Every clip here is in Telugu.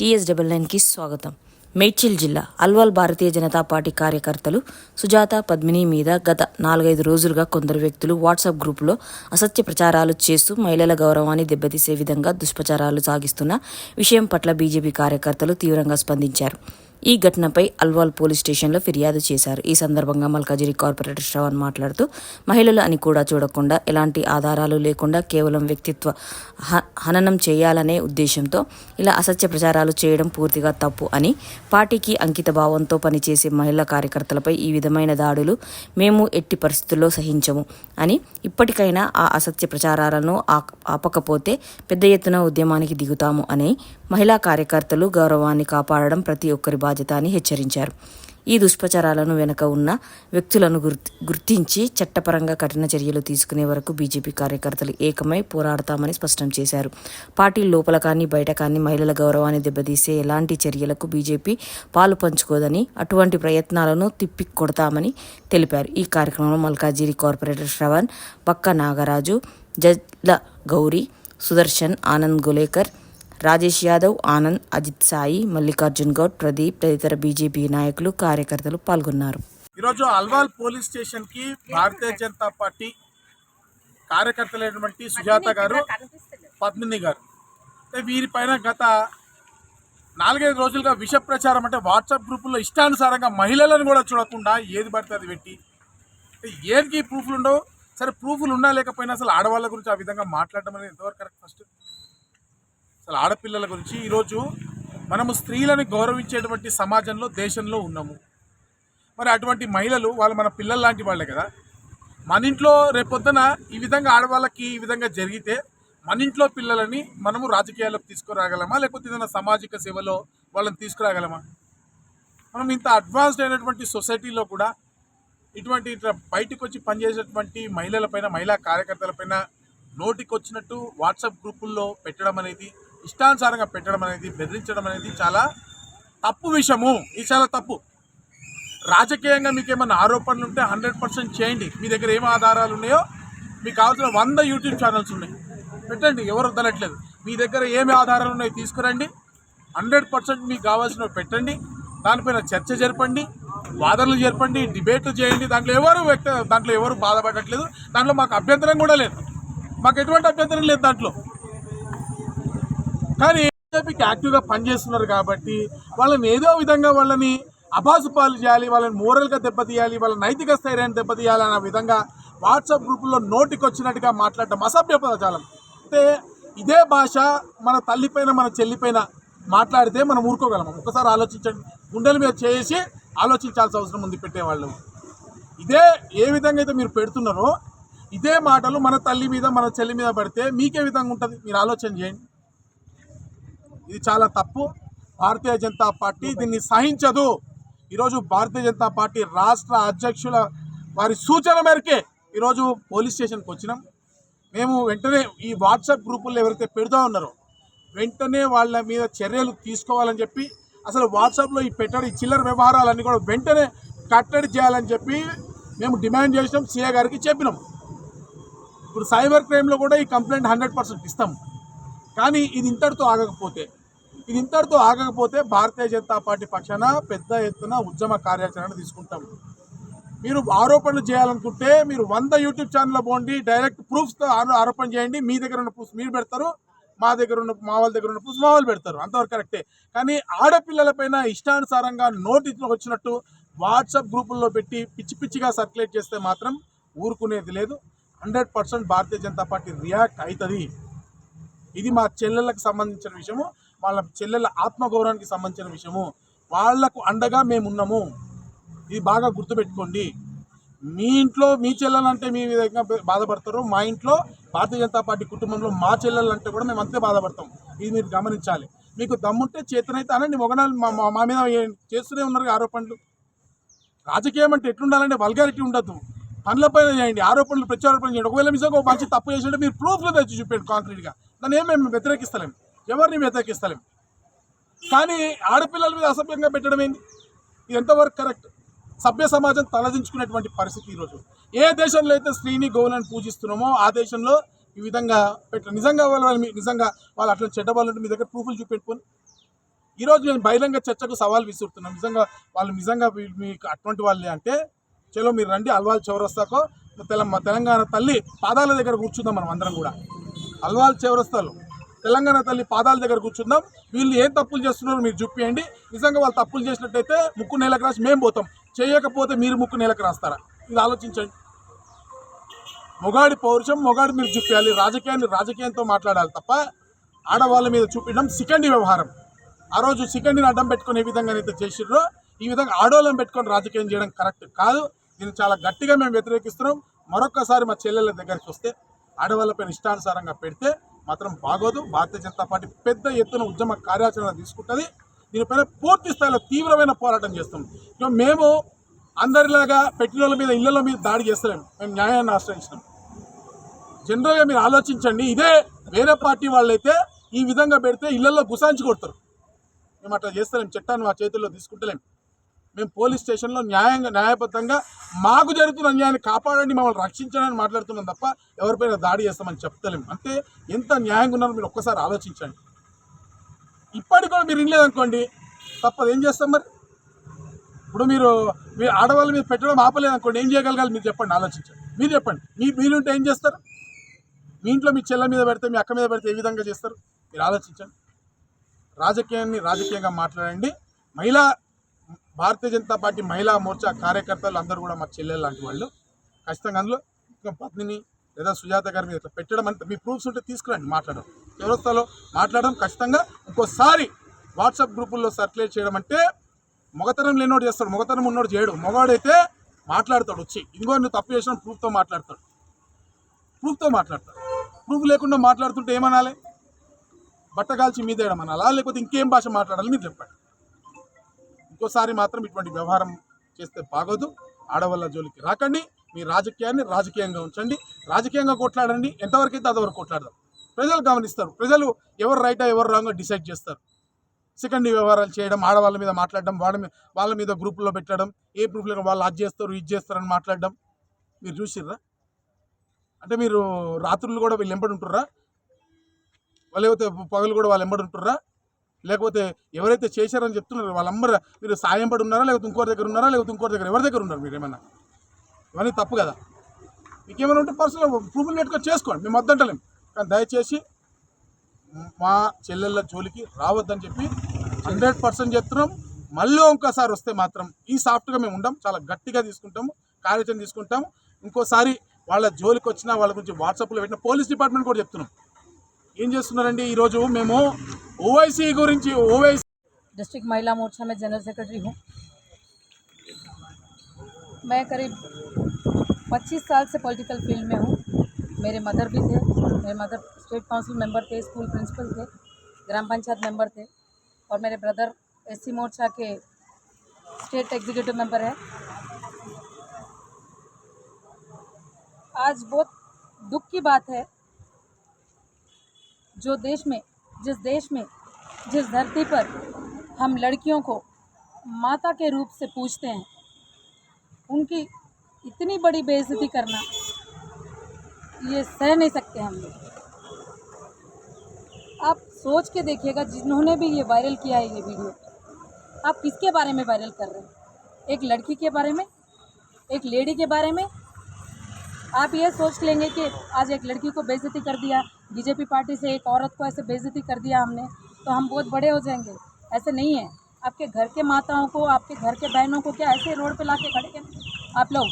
టీఎస్ డబల్ నైన్కి స్వాగతం. మేడ్చిల్ జిల్లా అల్వాల్ భారతీయ జనతా పార్టీ కార్యకర్తలు సుజాత పద్మిని మీద గత నాలుగైదు రోజులుగా కొందరు వ్యక్తులు వాట్సాప్ గ్రూపులో అసత్య ప్రచారాలు చేస్తూ మహిళల గౌరవాన్ని దెబ్బతీసే విధంగా దుష్ప్రచారాలు సాగిస్తున్న విషయం పట్ల బీజేపీ కార్యకర్తలు తీవ్రంగా స్పందించారు. ఈ ఘటనపై అల్వాల్ పోలీస్ స్టేషన్లో ఫిర్యాదు చేశారు. ఈ సందర్భంగా మల్కాజిరి కార్పొరేటర్ శ్రవణ్ మాట్లాడుతూ మహిళలు అని కూడా చూడకుండా ఎలాంటి ఆధారాలు లేకుండా కేవలం వ్యక్తిత్వ హ- హననం చేయాలనే ఉద్దేశంతో ఇలా అసత్య ప్రచారాలు చేయడం పూర్తిగా తప్పు అని పార్టీకి అంకిత భావంతో పనిచేసే మహిళా కార్యకర్తలపై ఈ విధమైన దాడులు మేము ఎట్టి పరిస్థితుల్లో సహించము అని ఇప్పటికైనా ఆ అసత్య ప్రచారాలను ఆపకపోతే పెద్ద ఎత్తున ఉద్యమానికి దిగుతాము అని మహిళా కార్యకర్తలు గౌరవాన్ని కాపాడడం ప్రతి ఒక్కరి బాధ్యత అని హెచ్చరించారు. ఈ దుష్ప్రచారాలను వెనుక ఉన్న వ్యక్తులను గుర్తించి చట్టపరంగా కఠిన చర్యలు తీసుకునే వరకు బీజేపీ కార్యకర్తలు ఏకమై పోరాడతామని స్పష్టం చేశారు. పార్టీ లోపల కానీ బయట కానీ మహిళల గౌరవాన్ని దెబ్బతీసే ఎలాంటి చర్యలకు బీజేపీ పాలు పంచుకోదని అటువంటి ప్రయత్నాలను తిప్పి కొడతామని తెలిపారు. ఈ కార్యక్రమంలో మల్కాజిరి కార్పొరేటర్ శ్రవణ్ పక్క నాగరాజు జడ్ల గౌరీ సుదర్శన్ ఆనంద్ గోలేకర్ రాజేష్ యాదవ్ ఆనంద్ అజిత్ సాయి మల్లికార్జున్ గౌడ్ ప్రదీప్ తదితర బీజేపీ నాయకులు కార్యకర్తలు పాల్గొన్నారు. ఈరోజు అల్వాల్ పోలీస్ స్టేషన్కి భారతీయ జనతా పార్టీ కార్యకర్తలైనటువంటి సుజాత గారు పద్మిని గారు. వీరిపైన గత నాలుగైదు రోజులుగా విష ప్రచారం అంటే వాట్సాప్ గ్రూపుల్లో ఇష్టానుసారంగా మహిళలను కూడా చూడకుండా ఏది పడితే అది పెట్టి అంటే ఏదికి ప్రూఫ్లు ఉండవు? సరే ప్రూఫ్లు ఉన్నా లేకపోయినా అసలు ఆడవాళ్ళ గురించి ఆ విధంగా మాట్లాడడం అనేది ఎంతవరకు కరెక్ట్ ఫస్ట్? అసలు ఆడపిల్లల గురించి ఈరోజు మనము స్త్రీలను గౌరవించేటువంటి సమాజంలో దేశంలో ఉన్నాము. మరి అటువంటి మహిళలు వాళ్ళు మన పిల్లలు లాంటి వాళ్ళే కదా. మన ఇంట్లో రేపొద్దున ఈ విధంగా ఆడవాళ్ళకి ఈ విధంగా జరిగితే మన ఇంట్లో పిల్లలని మనము రాజకీయాల్లోకి తీసుకురాగలమా? లేకపోతే ఏదైనా సామాజిక సేవలో వాళ్ళని తీసుకురాగలమా? మనం ఇంత అడ్వాన్స్డ్ అయినటువంటి సొసైటీలో కూడా ఇటువంటి ఇట్లా బయటకు వచ్చి పనిచేసేటువంటి మహిళలపైన మహిళా కార్యకర్తలపైన నోటికి వచ్చినట్టు వాట్సాప్ గ్రూపుల్లో పెట్టడం అనేది ఇష్టానుసారంగా పెట్టడం అనేది బెదిరించడం అనేది చాలా తప్పు విషయము. ఇది చాలా తప్పు. రాజకీయంగా మీకు ఏమైనా ఆరోపణలు ఉంటే హండ్రెడ్ పర్సెంట్ చేయండి. మీ దగ్గర ఏం ఆధారాలు ఉన్నాయో మీకు కావాల్సిన వంద యూట్యూబ్ ఛానల్స్ ఉన్నాయి. పెట్టండి ఎవరు వదలట్లేదు మీ దగ్గర ఏమి ఆధారాలు ఉన్నాయో తీసుకురండి. హండ్రెడ్ పర్సెంట్ మీకు కావాల్సినవి పెట్టండి. దానిపైన చర్చ జరపండి వాదనలు జరపండి డిబేట్లు చేయండి. దాంట్లో ఎవరు వ్యక్తి దాంట్లో ఎవరు బాధపడట్లేదు. దాంట్లో మాకు అభ్యంతరం కూడా లేదు. మాకు ఎటువంటి అభ్యంతరం లేదు దాంట్లో. కానీ బీజేపీకి యాక్టివ్గా పనిచేస్తున్నారు కాబట్టి వాళ్ళని ఏదో విధంగా వాళ్ళని అభాసుపాలు చేయాలి వాళ్ళని మోరల్గా దెబ్బతీయాలి వాళ్ళ నైతిక స్థైర్యాన్ని దెబ్బతీయాలి అన్న విధంగా వాట్సాప్ గ్రూపుల్లో నోటికి వచ్చినట్టుగా మాట్లాడటం అసభ్య పదజాలం అంటే ఇదే భాష మన తల్లిపైన మన చెల్లిపైన మాట్లాడితే మనం ఊరుకోగలము? ఒకసారి ఆలోచించండి. గుండెల మీద చేసి ఆలోచించాల్సిన అవసరం ఉంది పెట్టేవాళ్ళు. ఇదే ఏ విధంగా అయితే మీరు పెడుతున్నారో ఇదే మాటలు మన తల్లి మీద మన చెల్లి మీద పడితే మీకే విధంగా ఉంటుంది. మీరు ఆలోచన చేయండి. ఇది చాలా తప్పు. భారతీయ జనతా పార్టీ దీన్ని సహించదు. ఈరోజు భారతీయ జనతా పార్టీ రాష్ట్ర అధ్యక్షుల వారి సూచన మేరకే ఈరోజు పోలీస్ స్టేషన్కి వచ్చినాం. మేము వెంటనే ఈ వాట్సాప్ గ్రూపుల్లో ఎవరైతే పెడుతూ ఉన్నారో వెంటనే వాళ్ళ మీద చర్యలు తీసుకోవాలని చెప్పి అసలు వాట్సాప్లో ఈ పెట్టడి చిల్లర వ్యవహారాలన్నీ కూడా వెంటనే కట్టడి చేయాలని చెప్పి మేము డిమాండ్ చేసినాం సీఏ గారికి చెప్పినాం. ఇప్పుడు సైబర్ క్రైమ్లో కూడా ఈ కంప్లైంట్ హండ్రెడ్ పర్సెంట్ ఇస్తాం. కానీ ఇది ఇంతటితో ఆగకపోతే ఇది ఇంతటితో ఆగకపోతే భారతీయ జనతా పార్టీ పక్షాన పెద్ద ఎత్తున ఉద్యమ కార్యాచరణ తీసుకుంటాం. మీరు ఆరోపణలు చేయాలనుకుంటే మీరు వంద యూట్యూబ్ ఛానల్లో పోండి డైరెక్ట్ ప్రూఫ్స్తో ఆరోపణ చేయండి. మీ దగ్గర ఉన్న ప్రూఫ్స్ మీరు పెడతారు మా దగ్గర ఉన్న మా వాళ్ళ దగ్గర ఉన్న ప్రూఫ్స్ మా వాళ్ళు పెడతారు. అంతవరకు కరెక్టే. కానీ ఆడపిల్లలపైన ఇష్టానుసారంగా నోటీసులు వచ్చినట్టు వాట్సాప్ గ్రూపుల్లో పెట్టి పిచ్చి పిచ్చిగా సర్క్యులేట్ చేస్తే మాత్రం ఊరుకునేది లేదు. Hundred percent Bharatiya Janata Party react అవుతుంది ఇది మా చెల్లెళ్ళకి సంబంధించిన విషయము. వాళ్ళ చెల్లెల ఆత్మగౌరవానికి సంబంధించిన విషయము. వాళ్ళకు అండగా మేము ఉన్నాము ఇది బాగా గుర్తుపెట్టుకోండి. మీ ఇంట్లో మీ చెల్లెలు అంటే మీ విధంగా బాధపడతారు. మా ఇంట్లో భారతీయ జనతా పార్టీ కుటుంబంలో మా చెల్లెలు అంటే కూడా మేము అంతే బాధపడతాం. ఇది మీరు గమనించాలి. మీకు దమ్ముంటే చేతనైతే అనండి మొగనాలు మా మా- మా మీద చేస్తూనే ఉన్నారు ఆరోపణలు. రాజకీయం అంటే ఎట్లుండాలంటే వల్గారిటీ ఉండదు. పనులపైన చేయండి ఆరోపణలు ప్రత్యారోపణలు చేయండి. ఒకవేళ నిజంగా ఒక మంచి తప్పు చేసేటప్పుడు మీరు ప్రూఫ్లు తెచ్చి చూపండి కాంక్రీట్గా. దాన్ని ఏం మేము వ్యతిరేకిస్తలేం. ఎవరిని వ్యతిరేకిస్తలేము కానీ ఆడపిల్లల మీద అసభ్యంగా పెట్టడం ఏంది? ఇది ఎంతవరకు కరెక్ట్? సభ్య సమాజం తలదించుకునేటువంటి పరిస్థితి ఈరోజు. ఏ దేశంలో అయితే స్త్రీని గౌలను పూజిస్తున్నామో ఆ దేశంలో ఈ విధంగా పెట్ట నిజంగా వాళ్ళు నిజంగా వాళ్ళు అట్లా చెడ్డ వాళ్ళు మీ దగ్గర ప్రూఫ్లు చూపెట్టుకొని. ఈరోజు నేను బహిరంగ చర్చకు సవాల్ విసురుతున్నాను నిజంగా వాళ్ళు నిజంగా మీకు అటువంటి వాళ్ళే అంటే చలో మీరు రండి అల్వాల్ చౌరస్తాకో తెలంగాణ తల్లి పాదాల దగ్గర కూర్చుందాం మనం అందరం కూడా. అల్వాల్ చౌరస్తాలో. తెలంగాణ తల్లి పాదాల దగ్గర కూర్చుందాం. వీళ్ళు ఏం తప్పులు చేస్తున్నారో మీరు చూపియండి. నిజంగా వాళ్ళు తప్పులు చేసినట్టయితే ముక్కు నేలకు రాసి మేము పోతాం. చేయకపోతే మీరు ముక్కు నేలకు రాస్తారా? ఇది ఆలోచించండి. మొగాడి పౌరుషం మొగాడి మీరు చూపించాలి రాజకీయాన్ని రాజకీయంతో మాట్లాడాలి తప్ప ఆడవాళ్ళ మీద చూపించడం సికండి వ్యవహారం. ఆ రోజు సికండిని అడ్డం పెట్టుకునే ఏ విధంగా అయితే చేసిర్రో ఈ విధంగా ఆడవాళ్ళని పెట్టుకొని రాజకీయం చేయడం కరెక్ట్ కాదు. దీన్ని చాలా గట్టిగా మేము వ్యతిరేకిస్తున్నాం. మరొక్కసారి మా చెల్లెళ్ళ దగ్గరికి వస్తే ఆడవాళ్ళపైన ఇష్టానుసారంగా పెడితే మాత్రం బాగోదు. భారతీయ జనతా పార్టీ పెద్ద ఎత్తున ఉద్యమ కార్యాచరణ తీసుకుంటుంది. దీనిపైన పూర్తి స్థాయిలో తీవ్రమైన పోరాటం చేస్తాం ఇక మేము అందరిలాగా పెట్టిన మీద ఇళ్ళ మీద దాడి చేస్తలేము మేము న్యాయాన్ని ఆశ్రయించినాం. జనరల్గా మీరు ఆలోచించండి. ఇదే వేరే పార్టీ వాళ్ళైతే ఈ విధంగా పెడితే ఇళ్ళలో గుసాంచి కొడతారు. మేము అట్లా చేస్తలేం. చట్టాన్ని మా చేతుల్లో తీసుకుంటలేం. మేము పోలీస్ స్టేషన్లో న్యాయంగా న్యాయబద్ధంగా మాకు జరుగుతున్న అన్యాయాన్ని కాపాడండి మమ్మల్ని రక్షించడానికి మాట్లాడుతున్నాం తప్ప ఎవరిపైన దాడి చేస్తామని చెప్తలేము. అంటే ఎంత న్యాయంగా ఉన్నారో మీరు ఒక్కసారి ఆలోచించండి. ఇప్పటికి కూడా మీరు వినలేదనుకోండి తప్పదు. ఏం చేస్తాం మరి? ఇప్పుడు మీరు మీ ఆడవాళ్ళ మీద పెట్టడం ఆపలేదనుకోండి ఏం చేయగలగాలి మీరు చెప్పండి ఆలోచించండి. మీరు చెప్పండి. మీ మీరుంటే ఏం చేస్తారు? మీ ఇంట్లో మీ చెల్ల మీద పెడితే మీ అక్క మీద పెడితే ఏ విధంగా చేస్తారు? మీరు ఆలోచించండి. రాజకీయాన్ని రాజకీయంగా మాట్లాడండి. మహిళా భారతీయ జనతా పార్టీ మహిళా మోర్చా కార్యకర్తలు అందరూ కూడా మా చెల్లెలు లాంటి వాళ్ళు. ఖచ్చితంగా అందులో ఇంకా పత్నిని లేదా సుజాత గారి మీద ఇట్లా పెట్టడం అంటే మీ ప్రూఫ్స్ ఉంటే తీసుకురండి మాట్లాడడం. వ్యవస్థలో మాట్లాడడం ఖచ్చితంగా ఇంకోసారి వాట్సాప్ గ్రూపుల్లో సర్క్యులేట్ చేయడం అంటే మొగతరం లేనోడు చేస్తాడు మొగతరం ఉన్నోడు చేయడు. మొగాడైతే మాట్లాడతాడు వచ్చి. ఇంకో నువ్వు తప్పు చేసిన ప్రూఫ్తో మాట్లాడతాడు. ప్రూఫ్తో మాట్లాడతాడు. ప్రూఫ్ లేకుండా మాట్లాడుతుంటే ఏమనాలి? బట్టగాల్చి మీదేయడం అనాలా? లేకపోతే ఇంకేం భాష మాట్లాడాలి? మీరు చెప్పండి. ఇంకోసారి మాత్రం ఇటువంటి వ్యవహారం చేస్తే బాగోదు. ఆడవాళ్ళ జోలికి రాకండి. మీ రాజకీయాన్ని రాజకీయంగా ఉంచండి. రాజకీయంగా కొట్లాడండి. ఎంతవరకు అయితే అంతవరకు కొట్లాడదాం. ప్రజలు గమనిస్తారు. ప్రజలు ఎవరు రైటా ఎవరు రాంగో డిసైడ్ చేస్తారు. సెకండ్ వ్యవహారాలు చేయడం ఆడవాళ్ళ మీద మాట్లాడడం వాళ్ళ మీద వాళ్ళ మీద గ్రూపుల్లో పెట్టడం ఏ గ్రూప్లో వాళ్ళు అది చేస్తారు ఇది చేస్తారని మాట్లాడడం. మీరు చూసిర్రా? అంటే మీరు రాత్రులు కూడా వీళ్ళు ఎంబడి ఉంటుర్రా? వాళ్ళు పగలు కూడా వాళ్ళు ఎంబడి ఉంటుర్రా? లేకపోతే ఎవరైతే చేశారని చెప్తున్నారు వాళ్ళందరూ మీరు సాయం పడి ఉన్నారా లేకపోతే ఇంకోరి దగ్గర ఉన్నారా లేకపోతే ఇంకోరి దగ్గర ఎవరి దగ్గర ఉన్నారు మీరు ఏమన్నా? ఇవన్నీ తప్పు కదా. మీకేమైనా ఉంటే పర్సనల్ ప్రూఫ్లు పెట్టుకొని చేసుకోండి. మేము వద్దంటలేం. కానీ దయచేసి మా చెల్లెళ్ళ జోలికి రావద్దని చెప్పి హండ్రెడ్ పర్సెంట్ చెప్తున్నాం. మళ్ళీ ఇంకోసారి వస్తే మాత్రం ఈ సాఫ్ట్గా మేము ఉండం. చాలా గట్టిగా తీసుకుంటాము కార్యాచరణ తీసుకుంటాము ఇంకోసారి వాళ్ళ జోలికి వచ్చినా వాళ్ళ గురించి వాట్సాప్లో పెట్టిన పోలీస్ డిపార్ట్మెంట్ కూడా చెప్తున్నాం. ఏం చేస్తున్నారండి? ఈరోజు మేము ఓవైసీ గురించి ఓవైసీ डिस्ट्रिक्ट महिला मोर्चा में जनरल सेक्रेटरी हूँ मैं करीब 25 साल से पॉलिटिकल फील्ड में हूँ मेरे मदर भी थे मेरे मदर स्टेट काउंसिल मेंबर थे स्कूल प्रिंसिपल थे ग्राम पंचायत मेंबर थे और मेरे ब्रदर एससी मोर्चा के स्टेट एग्जीक्यूटिव मेंबर है आज बहुत दुख की बात है जो देश में जिस देश में, जिस धरती पर हम लड़कियों को माता के रूप से पूछते हैं, उनकी इतनी बड़ी बेइज्जती करना, ये सह नहीं सकते हम लोग। आप सोच के देखिएगा, जिन्होंने भी ये वायरल किया है ये वीडियो आप किसके बारे में वायरल कर रहे हैं? एक लड़की के बारे में? एक लेडी के बारे में? आप ये सोच लेंगे कि आज एक लड़की को बेइज्जती कर दिया बीजेपी पार्टी से एक औरत को ऐसे बेजती कर दिया हमने तो हम बहुत बड़े हो जाएँगे। ऐसे नहीं है। आपके घर के माताओं को, आपके घर के बहनों को क्या ऐसे रोड पे ला के खड़े कर आप लोग,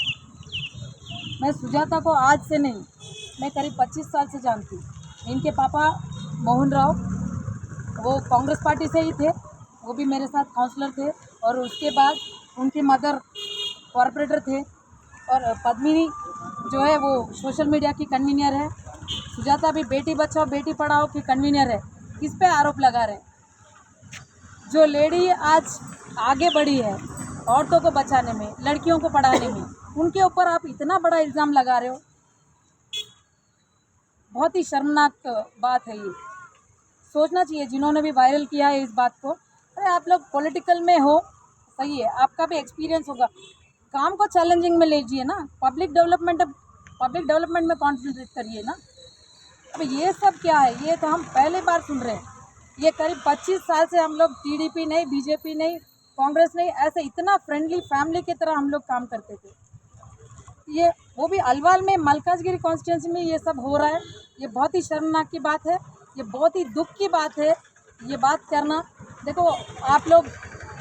मैं सुजाता को आज से नहीं, मैं करीब 25 साल से जानती हूँ। इनके पापा मोहन राव, वो कांग्रेस पार्टी से ही थे, वो भी मेरे साथ काउंसलर थे और उसके बाद उनकी मदर कॉरपोरेटर थे और पद्मिनी जो है वो सोशल मीडिया की कन्वीनियर है। सुजाता भी बेटी बचाओ बेटी पढ़ाओ की कन्वीनियर है। किस पे आरोप लगा रहे हैं? जो लेडी आज आगे बढ़ी है, औरतों को बचाने में, लड़कियों को पढ़ाने में, उनके ऊपर आप इतना बड़ा इल्ज़ाम लगा रहे हो? बहुत ही शर्मनाक बात है ये। सोचना चाहिए, जिन्होंने भी वायरल किया है इस बात को। अरे, आप लोग पॉलिटिकल में हो, सही है, आपका भी एक्सपीरियंस होगा। काम को चैलेंजिंग में लीजिए ना। पब्लिक डेवलपमेंट पब्लिक डेवलपमेंट में कॉन्सेंट्रेट करिए ना। अब ये सब क्या है? ये तो हम पहली बार सुन रहे हैं। ये करीब 25 साल से हम लोग टीडीपी नहीं, बीजेपी नहीं, कांग्रेस नहीं, ऐसे इतना फ्रेंडली फैमिली की तरह हम लोग काम करते थे। ये, वो भी अलवाल में, मलकाजगिरी कॉन्स्टिट्यूंसी में ये सब हो रहा है। ये बहुत ही शर्मनाक की बात है। ये बहुत ही दुख की बात है, ये बात करना। देखो, आप लोग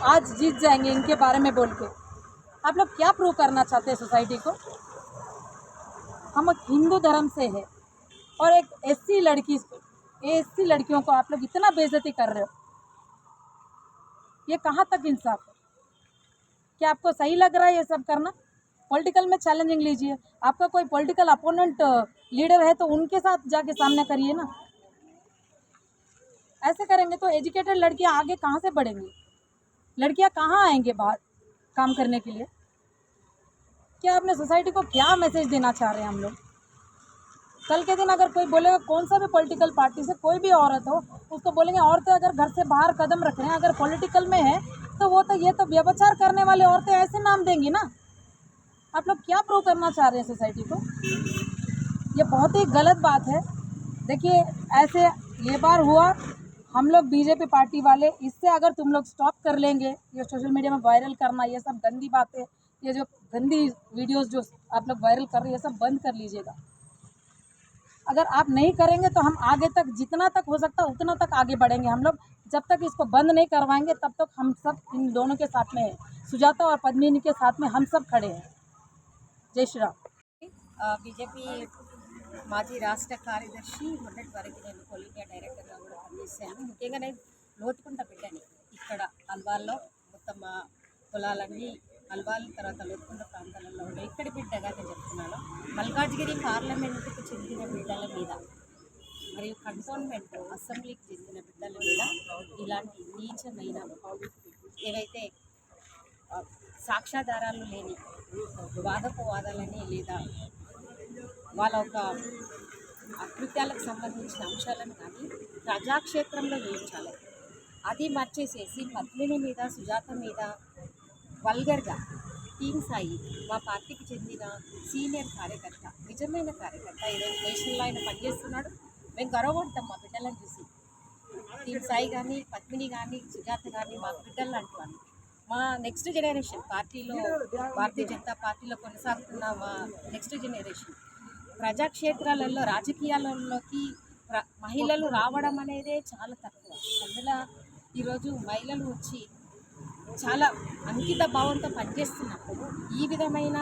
आज जीत जाएँगे इनके बारे में बोल के। आप लोग क्या प्रूव करना चाहते हैं सोसाइटी को? हम हिंदू धर्म से है। और एक एससी लड़की एससी लड़कियों को आप लोग इतना बेजती कर रहे हो। ये कहाँ तक इंसाफ है? क्या आपको सही लग रहा है ये सब करना? पॉलिटिकल में चैलेंजिंग लीजिए। आपका कोई पॉलिटिकल अपोनेंट लीडर है तो उनके साथ जाके सामना करिए ना। ऐसे करेंगे तो एजुकेटेड लड़कियाँ आगे कहाँ से बढ़ेंगी? लड़कियाँ कहाँ आएँगे बाहर काम करने के लिए? क्या अपने सोसाइटी को क्या मैसेज देना चाह रहे हैं हम लोग? कल के दिन अगर कोई बोलेगा, कौन सा भी पॉलिटिकल पार्टी से कोई भी औरत हो, उसको बोलेंगे, औरतें अगर घर से बाहर कदम रख रहे हैं, अगर पॉलिटिकल में है तो वो तो ये तो व्यवचार करने वाले औरतें ऐसे नाम देंगी ना। आप लोग क्या प्रूव करना चाह रहे हैं सोसाइटी को? ये बहुत ही गलत बात है। देखिए, ऐसे ये बार हुआ, हम लोग बीजेपी पार्टी वाले, इससे अगर तुम लोग स्टॉप कर लेंगे, ये सोशल मीडिया में वायरल करना, ये सब गंदी बातें, ये जो गंदी वीडियोस जो आप लोग वायरल कर रहे हैं, ये सब बंद कर लीजिएगा। अगर आप नहीं करेंगे तो हम आगे तक जितना तक हो सकता है उतना तक आगे बढ़ेंगे हम लोग जब तक इसको बंद नहीं करवाएंगे तब तक हम सब इन दोनों के साथ में है सुजाता और पद्मिनी के साथ में हम सब खड़े हैं जय श्री राम బీజేపీ మాజీ రాష్ట్ర కార్యదర్శి మొన్నటి వరకు నేను కోల్ ఇండియా డైరెక్టర్గా కూడా పనిచేశాను ముఖ్యంగా నేను లోతుకుంట బిడ్డని ఇక్కడ అల్వాల్లో మొత్తం మా పొలాలన్నీ అల్వాల్ తర్వాత లోతుకుంట ప్రాంతాలలో ఉండే ఇక్కడి బిడ్డగా నేను చెప్తున్నాను. మల్కాజ్గిరి పార్లమెంటుకు చెందిన బిడ్డల మీద మరియు కంటోన్మెంట్ అసెంబ్లీకి చెందిన బిడ్డల మీద ఇలాంటి నీచమైన ఏవైతే సాక్ష్యాధారాలు లేని వాదోపవాదాలని లేదా వాళ్ళ ఒక అకృత్యాలకు సంబంధించిన అంశాలను కానీ ప్రజాక్షేత్రంలో వేయించాలి. అది మర్చేసేసి పద్మిని మీద సుజాత మీద వల్గర్గా టీమ్ సాయి మా పార్టీకి చెందిన సీనియర్ కార్యకర్త నిజమైన కార్యకర్త. ఈరోజు నేషనల్లో ఆయన పనిచేస్తున్నాడు. మేము గర్వపడతాం మా బిడ్డలను చూసి. టీమ్ సాయి కానీ పద్మిని కానీ సుజాత కానీ మా బిడ్డలు అంటున్నాను మా నెక్స్ట్ జనరేషన్ పార్టీలో భారతీయ జనతా పార్టీలో కొనసాగుతున్న మా నెక్స్ట్ జనరేషన్. ప్రజాక్షేత్రాలలో రాజకీయాలలోకి ప్ర మహిళలు రావడం అనేదే చాలా తక్కువ. అందులో ఈరోజు మహిళలు వచ్చి చాలా అంకిత భావంతో పనిచేస్తున్నప్పుడు ఈ విధమైన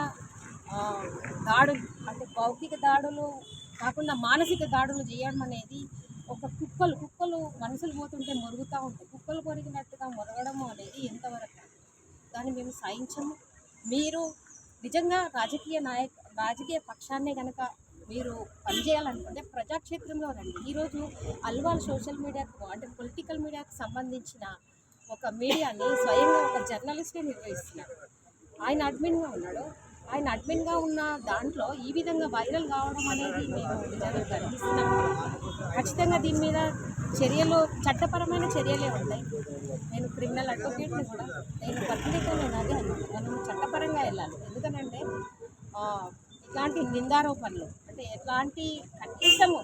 దాడులు అంటే భౌతిక దాడులు కాకుండా మానసిక దాడులు చేయడం అనేది ఒక కుక్కలు కుక్కలు మనుషులు పోతుంటే మొరుగుతూ ఉంటాయి. కుక్కలు కొరిగినట్టుగా మొరగడం అనేది ఎంతవరకు? దాన్ని మేము సాయించము మీరు నిజంగా రాజకీయ నాయక రాజకీయ పక్షాన్నే కనుక మీరు పనిచేయాలనుకుంటే ప్రజాక్షేత్రంలో రండి. ఈరోజు అల్వాల్ సోషల్ మీడియాకు అంటే పొలిటికల్ మీడియాకు సంబంధించిన ఒక మీడియాని స్వయంగా ఒక జర్నలిస్టే నిర్వహిస్తున్నాడు ఆయన అడ్మిన్గా ఉన్నాడు. ఆయన అడ్మిన్గా ఉన్న దాంట్లో ఈ విధంగా వైరల్ కావడం అనేది మేము నిజంగా గర్విస్తున్నాము ఖచ్చితంగా దీని మీద చర్యలు చట్టపరమైన చర్యలే ఉంటాయి. నేను క్రిమినల్ అడ్వకేట్ని కూడా నేను పత్రిక నేను అదే అన్నాను మనం చట్టపరంగా వెళ్ళాలి. ఎందుకనంటే ఇలాంటి నిందారోపణలు అంటే ఎలాంటి కనీసము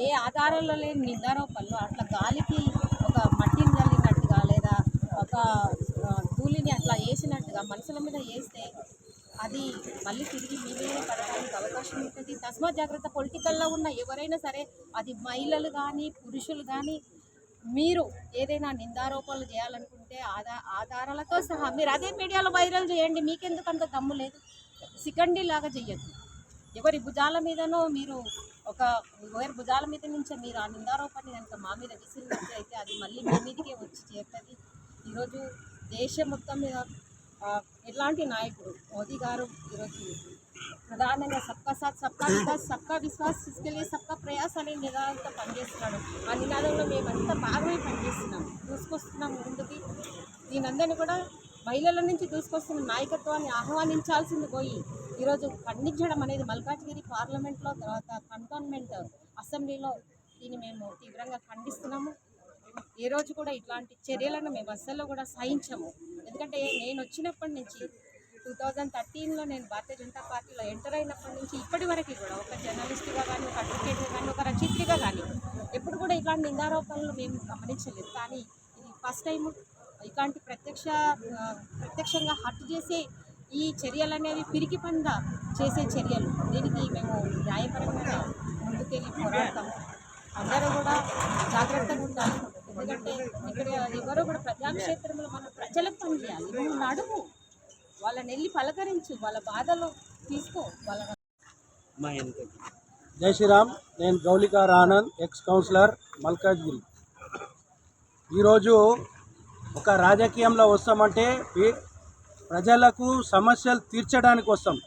ఏ ఆధారంలో లేని నిందారోపణలు అట్లా గాలికి ఒక మట్టిని జల్లినట్టుగా లేదా ఒక ఆ, ధూళిని అట్లా వేసినట్టుగా మనుషుల మీద వేస్తే అది మళ్ళీ తిరిగి మీ మీద పడడానికి అవకాశం ఉంటుంది. తస్మాత్ జాగ్రత్త పొలిటికల్లో ఉన్న ఎవరైనా సరే అది మహిళలు కానీ పురుషులు కానీ మీరు ఏదైనా నిందారోపణలు చేయాలనుకుంటే ఆధార ఆధారాలతో సహా మీరు అదే మీడియాలో వైరల్ చేయండి. మీకెందుకు అంత దమ్ము లేదు. సికండి లాగా చేయొద్దు ఎవరి భుజాల మీదనో మీరు ఒక ఎవరి భుజాల మీద నుంచే మీరు ఆ నిందారోపణ కనుక మా మీద విసిరినట్టు అయితే అది మళ్ళీ మీ మీదకే వచ్చి చేరుతుంది. ఈరోజు దేశం మొత్తం మీద ఎలాంటి నాయకుడు మోదీ గారు ఈరోజు ప్రధానంగా సబ్కా సాత్ సబ్కా వికాస్ సబ్కా విశ్వాస్ తీసుకెళ్ళి సబ్కా ప్రయాస్ అనే నినాదంతో పనిచేస్తున్నాడు. ఆ నినాదంలో మేమంతా భాగమై పనిచేస్తున్నాం దూసుకొస్తున్నాం ముందుకి. దీనందరినీ కూడా మహిళల నుంచి దూసుకొస్తున్న నాయకత్వాన్ని ఆహ్వానించాల్సింది పోయి ఈరోజు ఖండించడం అనేది మల్కాజ్గిరి పార్లమెంట్లో తర్వాత కంటోన్మెంట్ అసెంబ్లీలో దీన్ని మేము తీవ్రంగా ఖండిస్తున్నాము. ఏ రోజు కూడా ఇట్లాంటి చర్యలను మేము అస్సలు కూడా సహించము. ఎందుకంటే నేను వచ్చినప్పటి నుంచి టూ థౌజండ్ థర్టీన్లో నేను భారతీయ జనతా పార్టీలో ఎంటర్ అయినప్పటి నుంచి ఇప్పటి వరకు కూడా ఒక జర్నలిస్ట్గా కానీ ఒక అడ్వకేట్గా కానీ ఒక రచయిత్రిగా కానీ ఎప్పుడు కూడా ఇలాంటి నిందారోపణలు మేము గమనించలేదు. కానీ ఇది ఫస్ట్ టైం ఇలాంటి ప్రత్యక్ష ప్రత్యక్షంగా హర్ట్ చేసే ఈ చర్యలు అనేవి పిరికి పంద చేసే చర్యలు. దీనికి మేము న్యాయపరంగా ముందుకెళ్ళి పోరాడతాం అందరూ కూడా జాగ్రత్తగా ఉండాలి. ఎందుకంటే ఇక్కడ ఎవరో కూడా ప్రజాక్షేత్రంలో మనం ప్రజలకు పనిచేయాలి నువ్వు నడుము. వాళ్ళని వెళ్ళి పలకరించు. వాళ్ళ బాధలు తీసుకో. వాళ్ళ జై శ్రీరామ్. నేను గౌలికార్ ఆనంద్ ఎక్స్ కౌన్సిలర్ మల్కాజ్గిరి. ఈరోజు ఒక రాజకీయంలో వస్తామంటే ప్రజలకు సమస్యలు తీర్చడానికి వస్తాం.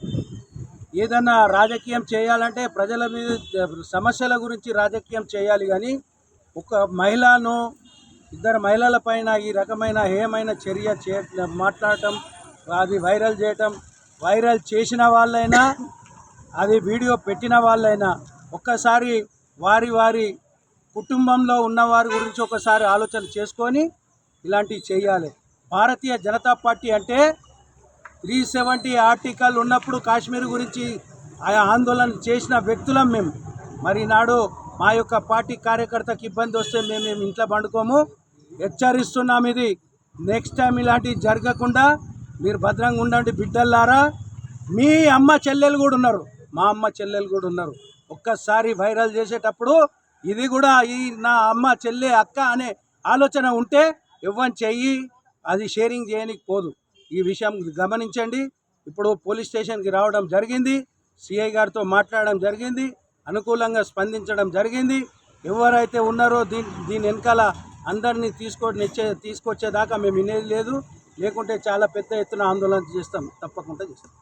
ఏదన్నా రాజకీయం చేయాలంటే ప్రజల మీద సమస్యల గురించి రాజకీయం చేయాలి కానీ ఒక మహిళను ఇద్దరు మహిళల పైన ఈ రకమైన ఏమైన చర్య చే మాట్లాడటం అది వైరల్ చేయటం వైరల్ చేసిన వాళ్ళైనా అది వీడియో పెట్టిన వాళ్ళైనా ఒక్కసారి వారి వారి కుటుంబంలో ఉన్నవారి గురించి ఒకసారి ఆలోచన చేసుకొని ఇలాంటివి చేయాలి. భారతీయ జనతా పార్టీ అంటే త్రీ సెవెంటీ ఆర్టికల్ ఉన్నప్పుడు కాశ్మీర్ గురించి ఆ ఆందోళన చేసిన వ్యక్తులం మేము మరి నాడు మా యొక్క పార్టీ కార్యకర్తకి ఇబ్బంది వస్తే మేము మేము ఇంట్లో పండుకోము. హెచ్చరిస్తున్నాం ఇది. నెక్స్ట్ టైం ఇలాంటివి జరగకుండా మీరు భద్రంగా ఉండండి బిడ్డల్లారా. మీ అమ్మ చెల్లెలు కూడా ఉన్నారు. మా అమ్మ చెల్లెలు కూడా ఉన్నారు. ఒక్కసారి వైరల్ చేసేటప్పుడు ఇది కూడా ఈ నా అమ్మ చెల్లె అక్క అనే ఆలోచన ఉంటే ఇవ్వని చెయ్యి అది షేరింగ్ చేయనికి పోదు. ఈ విషయం గమనించండి. ఇప్పుడు పోలీస్ స్టేషన్కి రావడం జరిగింది. సిఐ గారితో మాట్లాడడం జరిగింది. అనుకూలంగా స్పందించడం జరిగింది. ఎవరైతే ఉన్నారో దీని దీని వెనకాల అందరినీ తీసుకొని తీసుకొచ్చేదాకా మేము వినేది లేదు. లేకుంటే చాలా పెద్ద ఎత్తున ఆందోళన చేస్తాం. తప్పకుండా చేస్తాం.